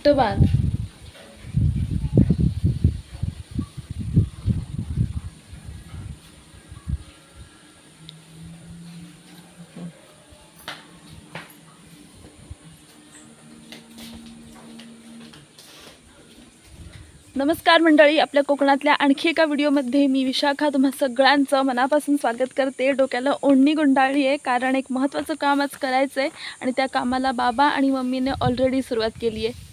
घट्ट बांध नमस्कार मंडळी आपल्या कोकणातल्या आणखी एका व्हिडिओमध्ये मी विशाखा तुम्हा सगळ्यांचं मनापासून स्वागत करते. डोक्याला ओढणी गुंडाळली आहे कारण एक महत्त्वाचं काम आज करायचं आहे आणि त्या कामाला बाबा आणि मम्मीने ऑलरेडी सुरुवात केली आहे.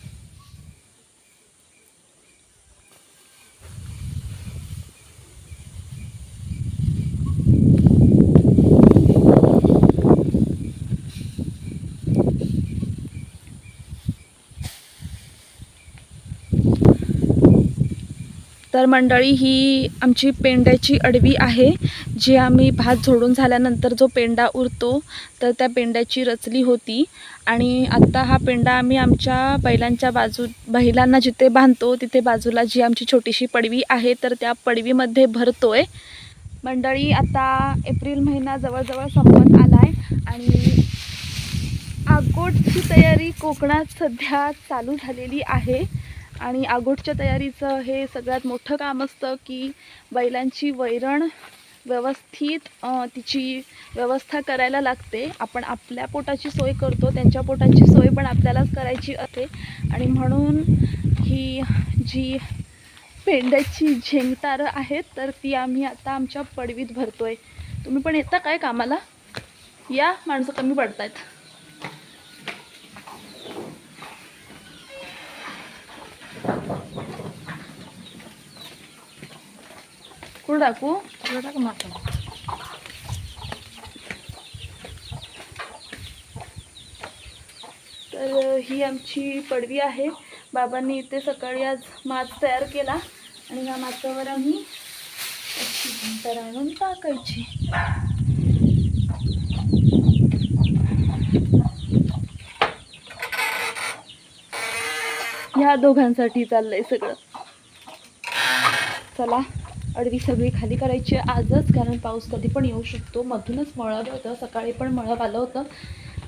तर मंडळी ही आमची पेंड्याची अडवी आहे जी आम्ही भात झोडून झाल्यानंतर जो पेंडा उरतो तर त्या पेंड्याची रचली होती. आणि आत्ता हा पेंडा आम्ही आमच्या बैलांच्या बाजू बैलांना जिथे बांधतो तिथे बाजूला जी आमची छोटीशी पडवी आहे तर त्या पडवीमध्ये भरतो आहे मंडळी आता एप्रिल महिना जवळजवळ संपत आला आहे आणि आगोटची तयारी कोकणात सध्या चालू झालेली आहे. आणि आगोटच्या तयारीचं हे सगळ्यात मोठं काम असतं की बैलांची वैरण व्यवस्थित तिची व्यवस्था करायला लागते. आपण आपल्या पोटाची सोय करतो त्यांच्या पोटाची सोय पण आपल्यालाच करायची असते. आणि म्हणून ही जी पेंड्याची झेंगतारं आहेत तर ती आम्ही आता आमच्या पडवीत भरतो आहे तुम्ही पण येता काय कामाला? या माणसं कमी पडत आहेत कुठं टाकू. तर ही आमची पडवी आहे. बाबांनी इथे सकाळी आज माठ तयार केला आणि या माचावर आम्ही भिंतर आणून टाकायची. ह्या दोघांसाठी चाललंय सगळं. चला. अडवी सगळी खाली करायची. आजच कारण पाऊस कधी पण येऊ शकतो. मधूनच मळब होतं. सकाळी पण मळब आलं होतं.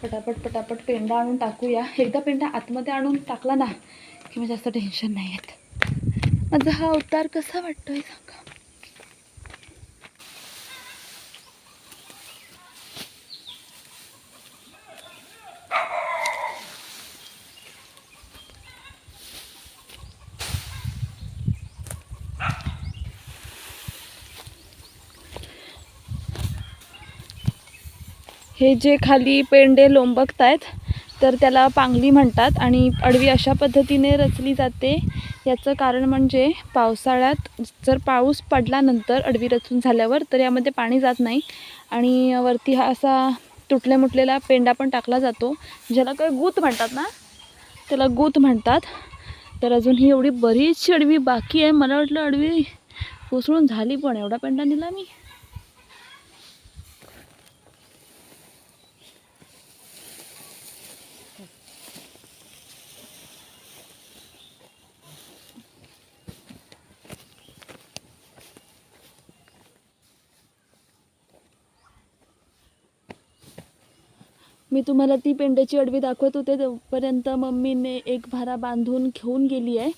पटापट पटापट पेंडा आणून टाकूया. एकदा पेंडा आतमध्ये आणून टाकला ना की मग जास्त टेन्शन नाही येत माझा हा अवतार कसा वाटतोय सांगा? हे जे खाली पेंडे लोंबकत आहेत तर त्याला पांगली म्हणतात आणि अडवी अशा पद्धतीने रचली जाते. याचं कारण म्हणजे पावसाळ्यात जर पाऊस पडल्यानंतर अडवी रचून झाल्यावर तर यामध्ये पाणी जात नाही. आणि वरती हा असा तुटल्या मुटलेला पेंडा पण टाकला जातो. ज्याला काय गूत म्हणतात ना त्याला गूत म्हणतात. तर अजून ही एवढी बरीचशी अडवी बाकी आहे. मला वाटलं अडवी कोसळून झाली पण. एवढा पेंडा दिला मी. मी तुम्हाला ती पेंड्याची अडवी दाखवत होते तोपर्यंत मम्मीने एक भारा बांधून घेऊन गेली आहे.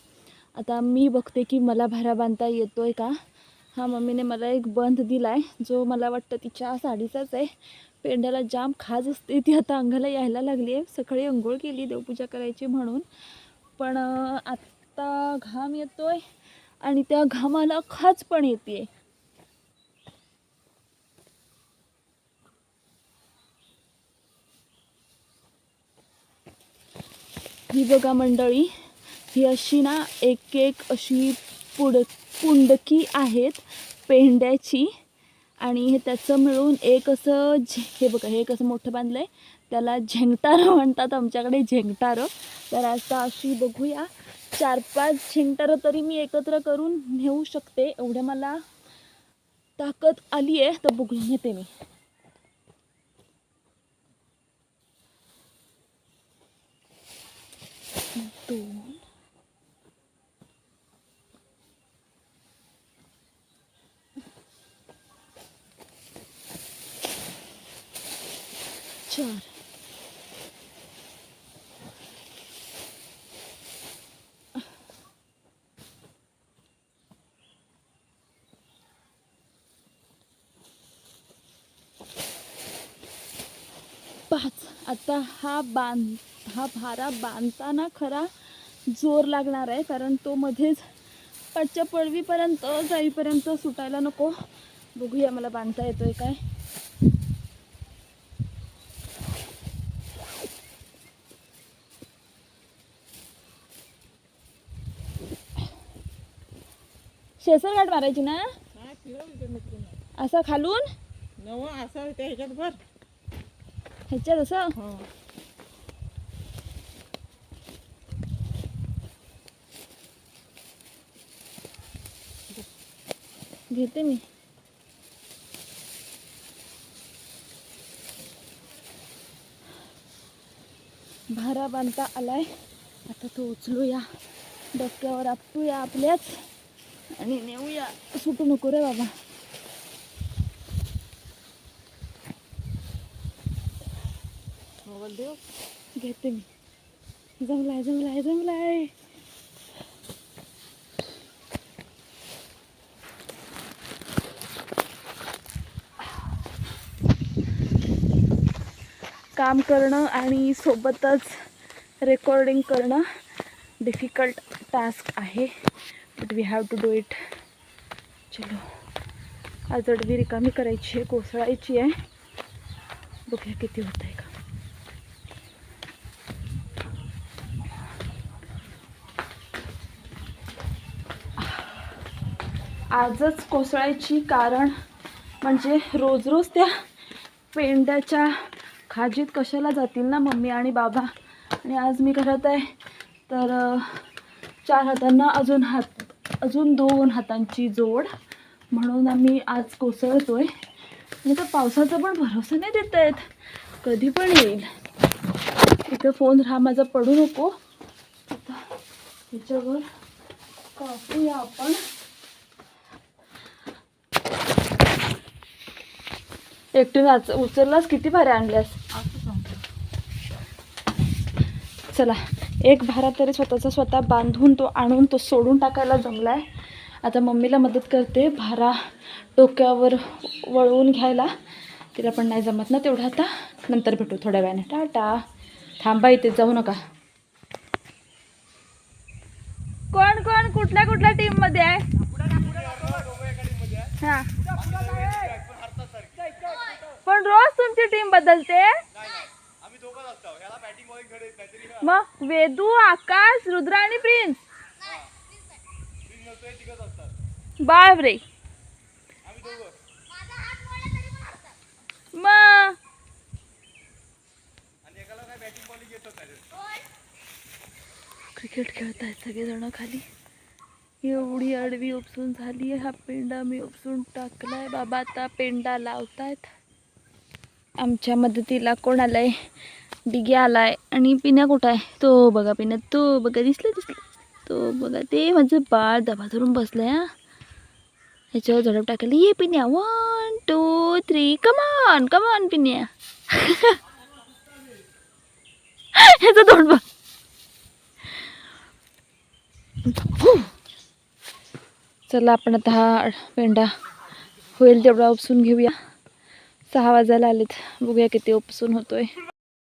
आता मी बघते की मला भारा बांधता येतो आहे का? हा मम्मीने मला एक बंध दिला आहे जो मला वाटतं तिच्या साडीचाच आहे. पेंड्याला जाम खाज असते ती आता अंगाला यायला लागली आहे. सकाळी अंघोळ केली देवपूजा करायची म्हणून. पण आत्ता घाम येतोय आणि त्या घामाला खाज पण येते ही बघा मंडळी ही अशी ना एक एक अशी पुड पुंडकी आहेत पेंड्याची. आणि हे त्याचं मिळून एक असं झे हे बघा हे कसं मोठं बांधलं आहे त्याला झेंगटारं म्हणतात आमच्याकडे झेंगटारं तर आता अशी बघूया. चार पाच झेंगटारं तरी मी एकत्र करून नेऊ शकते. एवढं मला ताकद आली आहे तर बघून घेते मी. दोन चार पाच. आता हा बांध हा भारा बांधताना खरा जोर लागणार आहे कारण तो मध्येच पाचच्या पडवीपर्यंत जाईपर्यंत सुटायला नको. बघूया मला बांधता येतोय काय. शेसर गाठ मारायची ना? हा. असा खालून? ह्याच्यात असं? घेते मी. भारा बांधता आलाय. आता तो उचलूया. डोक्यावर आपटूया आपल्याच. आणि नेऊया. सुटू नको रे बाबा. देऊ? घेते मी. जमलाय जमलाय जमलाय. काम करणं आणि सोबतच रेकॉर्डिंग करणं डिफिकल्ट टास्क आहे. But we have to do it चलो. आज अडवी रिकामी करायची आहे कोसळायची आहे. बघूया किती होत आहे का. आजच कोसळायची कारण म्हणजे रोज रोज त्या पेंड्याच्या खाजीत कशाला जातील ना मम्मी आणि बाबा? आणि आज मी करत आहे तर चार हातांना अजून हात अजून दोन हातांची जोड. म्हणून आम्ही आज कोसळतोय. आणि तर पावसाचा पण भरोसा नाही देत आहेत. कधी पण येईल. इथं फोन हा माझा पडू नको. आता ह्याच्यावर कापूया आपण. एकटी आच उचललास? किती भाऱ्या आणल्यास असं सांगतो चला एक भारा तरी स्वतःचा स्वतः बांधून तो आणून तो सोडून टाकायला जमलाय. आता मम्मीला मदत करते भारा डोक्यावर वळवून घ्यायला. तिला पण नाही जमत ना तेवढं आता. नंतर भेटू थोड्या वेळाने. टाटा. थांबा इथे जाऊ नका. कोण कोण? कुठल्या कुठल्या टीममध्ये आहे? पण रोज तुमची टीम बदलते? मग वेदू आकाश रुद्र आणि प्रिन्स? बापरे मग क्रिकेट खेळतायत सगळेजण खाली. एवढी अडवी उपसून झाली आहे हा पेंडा मी उपसून टाकलाय. बाबा आता पेंडा लावतायत. आमच्या मदतीला कोण आलाय डिग्या आलाय. आणि पिण्या कुठं आहे तो बघा पिण्या तो बघा दिसलं दिसलं. तो बघा ते माझं बाळ दबा धरून बसलंय आहे ह्याच्यावर झडप टाकली. ये पिण्या वन टू थ्री कमान कमान पिण्या ह्याचं तोंड बघ. चला आपण आता हा पेंडा होईल तेवढा उपसून घेऊया. सहा वाजायला आलेत. बघूया किती उपसून होतोय.